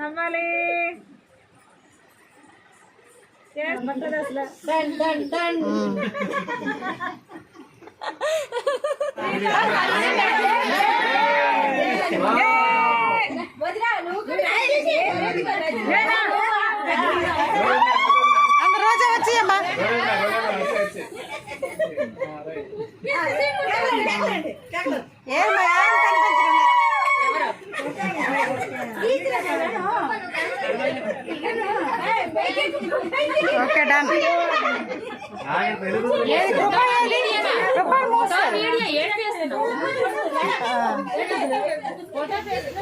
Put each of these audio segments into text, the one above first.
నవ్వాలి. అసలు? అంత రోజా వచ్చి అమ్మా ఏమ్మా ఓకే డన్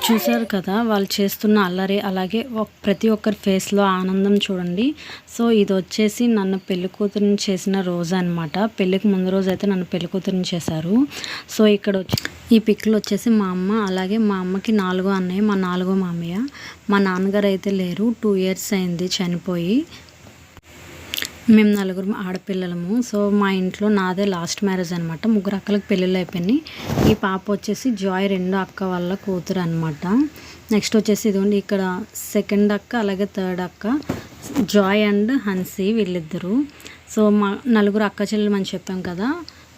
చూశారు కదా వాళ్ళు చేస్తున్న అల్లరి అలాగే ప్రతి ఒక్కరి ఫేస్లో ఆనందం చూడండి. సో ఇది వచ్చేసి నన్ను పెళ్ళి కూతురిని చేసిన రోజు అనమాట పెళ్ళికి ముందు రోజు అయితే నన్ను పెళ్ళి కూతురిని చేశారు. సో ఇక్కడ వచ్చి ఈ పిక్లో వచ్చేసి మా అమ్మ అలాగే మా అమ్మకి నాలుగో అన్నయ్య మా నాలుగో మామయ్య. మా నాన్నగారు అయితే లేరు టూ ఇయర్స్ అయింది చనిపోయి. మేము నలుగురు ఆడపిల్లలము. సో మా ఇంట్లో నాదే లాస్ట్ మ్యారేజ్ అనమాట ముగ్గురు అక్కలకు పెళ్ళిళ్ళు అయిపోయినాయి. ఈ పాప వచ్చేసి జాయ్ రెండో అక్క వాళ్ళ కూతురు అనమాట నెక్స్ట్ వచ్చేసి ఇదిగోండి ఇక్కడ సెకండ్ అక్క అలాగే థర్డ్ అక్క జాయ్ అండ్ హన్సీ వీళ్ళిద్దరు. సో మా నలుగురు అక్క చెల్లెలు అని చెప్పాం కదా.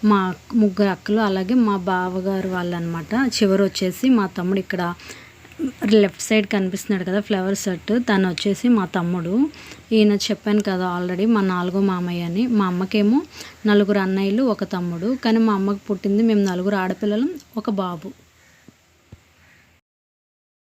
మా ముగ్గురు అక్కలు అలాగే మా బావగారు వాళ్ళనమాట. చివరి వచ్చేసి మా తమ్ముడు ఇక్కడ లెఫ్ట్ సైడ్ కనిపిస్తున్నాడు కదా ఫ్లవర్ సెట్. తను వచ్చేసి మా తమ్ముడు. ఈయన చెప్పాను కదా ఆల్రెడీ మా నాలుగో మామయ్య అని. మా అమ్మకేమో నలుగురు అన్నయ్యలు ఒక తమ్ముడు. కానీ మా అమ్మకు పుట్టింది మేము నలుగురు ఆడపిల్లలు ఒక బాబు.